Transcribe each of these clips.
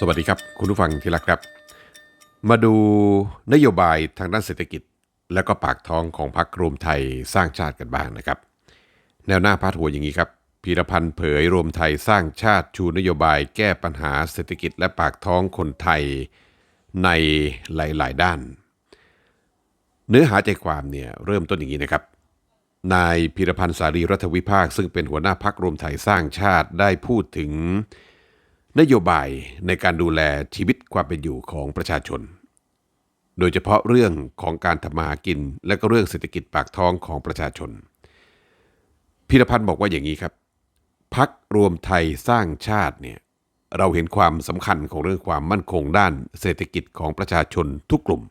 สวัสดีครับ คุณผู้ฟังที่รักครับ มาดูนโยบายทางด้านเศรษฐกิจ และก็ปากท้องของพรรครวมไทยสร้างชาติกันบ้างนะครับ แนวหน้าพาดหัวอย่างนี้ครับพีรพันธ์เผยรวมไทยสร้างชาติชูนโยบายแก้ปัญหาเศรษฐกิจและปากท้องคนไทยในหลาย ๆ ด้าน เนื้อหาใจความเนี่ยเริ่มต้นอย่างนี้นะครับ นายพีรพันธ์สารีรัฐวิภาค ซึ่งเป็นหัวหน้าพักรวมไทยสร้างชาติได้พูดถึง นโยบายในการดูแลชีวิตความเป็นอยู่ของประชาชน โดยเฉพาะเรื่องของการทำมาหากิน และก็เรื่องเศรษฐกิจปากท้องของประชาชนพีรพันธ์บอกว่าอย่างนี้ครับ พักรวมไทยสร้างชาติเนี่ยเราเห็นความสำคัญของเรื่องความมั่นคงด้านเศรษฐกิจของประชาชนทุกกลุ่ม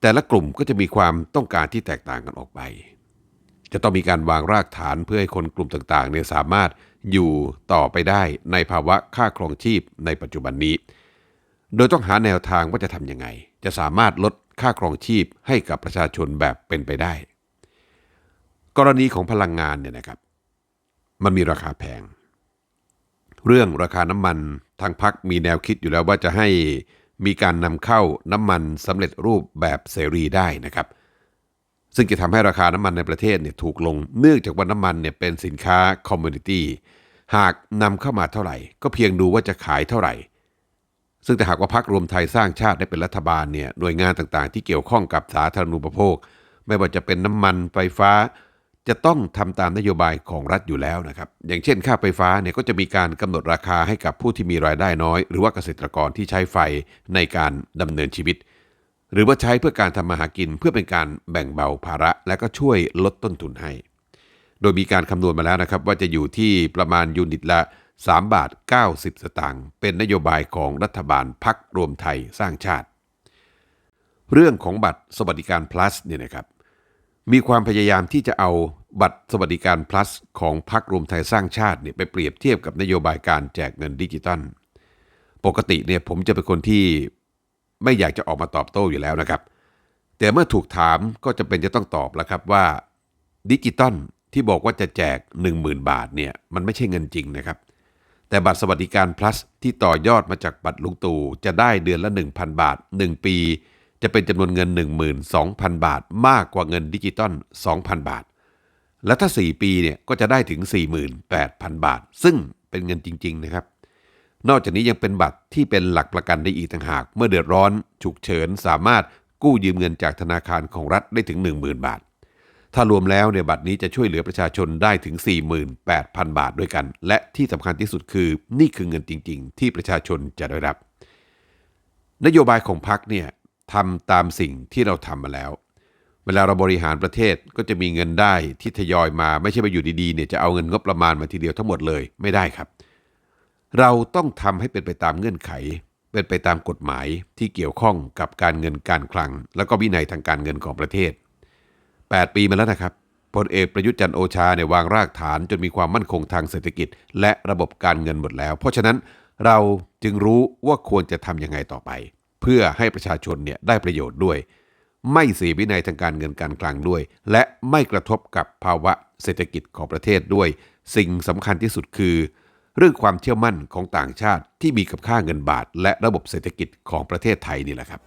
แต่ละกลุ่มก็จะมีความต้องการที่แตกต่างกันออกไป จะต้องมีการวางรากฐานเพื่อให้คนกลุ่มต่างๆเนี่ยสามารถอยู่ต่อไปได้ในภาวะค่าครองชีพในปัจจุบันนี้ โดยต้องหาแนวทางว่าจะทำยังไง จะสามารถลดค่าครองชีพให้กับประชาชนแบบเป็นไปได้ กรณีของพลังงานเนี่ยนะครับ มันมีราคาแพง เรื่องราคาน้ำมันทางพักมีแนวคิดอยู่แล้วว่าจะให้มีการนำเข้าน้ำมันสำเร็จรูปแบบเสรีได้นะครับ ซึ่งจะทำให้ราคาน้ำมันในประเทศเนี่ยถูกลงเนื่องจากว่าน้ำมันเนี่ยเป็นสินค้าคอมมูนิตี้หากนำเข้ามาเท่าไหร่ ก็เพียงดูว่าจะขายเท่าไหร่ ซึ่งถ้าหากว่าพักรวมไทยสร้างชาติได้เป็นรัฐบาลเนี่ยหน่วยงานต่างๆ ที่เกี่ยวข้องกับสาธารณูปโภค ไม่ว่าจะเป็นน้ำมันไฟฟ้า จะต้องทำตามนโยบายของรัฐอยู่แล้วนะครับ อย่างเช่น ค่าไฟฟ้าเนี่ยก็จะมีการกำหนดราคาให้กับผู้ที่มีรายได้น้อย หรือว่าเกษตรกรที่ใช้ไฟในการดำเนินชีวิต หรือว่าใช้เพื่อการทำมาหากินเพื่อเป็นการแบ่งเบาภาระ และก็ช่วยลดต้นทุนให้ โดยมีการคำนวณมาแล้วนะครับ ว่าจะอยู่ที่ประมาณยูนิตละ 3 บาท 90 สตางค์เป็นนโยบายของรัฐบาลพักรวมไทยสร้างชาติ เรื่องของบัตรสวัสดิการ plus เนี่ยนะครับ มีความพยายามที่จะเอาบัตรสวัสดิการ plus ของพรรครวมไทยสร้างชาติเนี่ยไปเปรียบเทียบกับนโยบายการแจกเงินดิจิตอลปกติเนี่ยผมจะเป็นคนที่ ไม่อยากจะออกมาตอบโต้อยู่แล้วนะครับ แต่เมื่อถูกถามก็จะเป็นจะต้องตอบแล้วครับว่าดิจิตอลที่บอกว่าจะแจก 10,000 บาทเนี่ยมันไม่ใช่เงินจริงนะครับ แต่บัตรสวัสดิการ plus ที่ต่อยอดมาจากบัตรลุงตู่จะได้เดือนละ 1,000 บาท 1 ปี จะเป็นจำนวนเงิน 12,000 บาท มากกว่าเงินดิจิตอล2,000 บาท และถ้า 4 ปีเนี่ยก็จะได้ถึง 48,000 บาท ซึ่งเป็นเงินจริง ๆ นะครับ นอกจากนี้ยังเป็นบัตรที่เป็นหลักประกันได้อีกต่างหาก เมื่อเดือดร้อน ฉุกเฉินสามารถกู้ยืมเงินจากธนาคารของรัฐได้ถึง 10,000 บาท ถ้ารวมแล้วเนี่ยบัตรนี้จะช่วยเหลือประชาชนได้ถึง 48,000 บาทด้วยกัน และที่สำคัญที่สุดคือ นี่คือเงินจริง ๆ ที่ประชาชนจะได้รับ นโยบายของพรรคเนี่ยทำตามสิ่งที่เราทำมาแล้ว เวลาเราบริหารประเทศก็จะมีเงินได้ที่ทยอยมาไม่ใช่ไปอยู่ดีๆเนี่ยจะเอาเงินงบประมาณมาทีเดียวทั้งหมดเลยไม่ได้ครับ เราต้องทำให้เป็นไปตามเงื่อนไข เป็นไปตามกฎหมายที่เกี่ยวข้องกับการเงินการคลัง แล้วก็วินัยทางการเงินของประเทศ 8 ปีมาแล้วนะครับพลเอกประยุทธ์จันทร์โอชาเนี่ยวางรากฐานจนมีความมั่นคงทางเศรษฐกิจ และระบบการเงินหมดแล้ว เพราะฉะนั้นเราจึงรู้ว่าควรจะทำยังไงต่อไป เพื่อให้ประชาชนเนี่ยได้ประโยชน์ด้วย ไม่เสียวินัยทางการเงินการคลังด้วย และไม่กระทบกับภาวะเศรษฐกิจของประเทศด้วย สิ่งสำคัญที่สุดคือ เรื่องความเชื่อมั่นของต่างชาติที่มีกับค่าเงินบาท และระบบเศรษฐกิจของประเทศไทยนี่แหละครับ